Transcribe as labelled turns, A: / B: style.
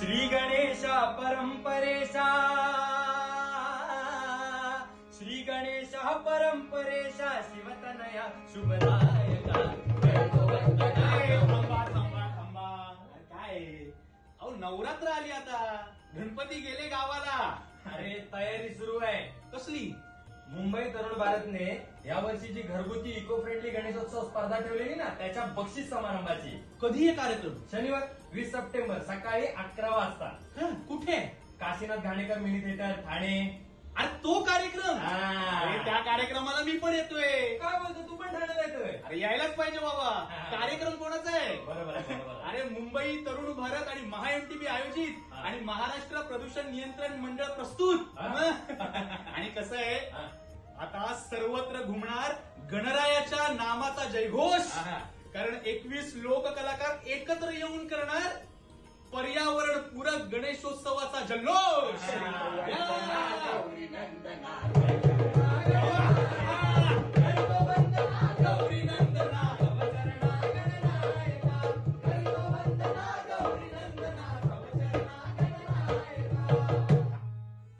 A: श्री गणेशा परंपरेशा श्री गणेशा परंपरेशा शिवतनया शुभदायका.
B: थांबा थांबा काय? अहो नवरात्र आली आता. गणपती गेले गावाला.
A: अरे तयारी सुरू आहे.
B: कसली?
A: मुंबई तरुण भारतने या वर्षीची घरगुती इको फ्रेंडली गणेशोत्सव स्पर्धा ठेवलेली ना त्याच्या बक्षीस समारंभाची
B: कधी हे कार्यक्रम
A: शनिवार वीस सप्टेंबर सकाळी अकरा वाजता
B: हं, कुठे
A: काशीनाथ घाणेकर मिनी थिएटर ठाणे
B: अरे तो कार्यक्रम
A: हा.
B: अरे त्या कार्यक्रमाला मी पण येतोय
A: काय बोलतो तू पण ठाण्याला येतोय
B: अरे यायलाच पाहिजे बाबा
A: हा.
B: कार्यक्रम कोणाचा आहे
A: बरोबर आहे, बरोबर आहे.
B: अरे मुंबई तरुण भारत आणि महाएमटीबी आयोजित
A: हा.
B: आणि महाराष्ट्र प्रदूषण नियंत्रण मंडळ प्रस्तुत
A: हा.
B: मग? सर्वत्र घुमणार गणरायाच्या नामाचा जयघोष. कारण एकवीस लोक कलाकार एकत्र येऊन करणार पर्यावरण पूरक गणेशोत्सवाचा जल्लोष.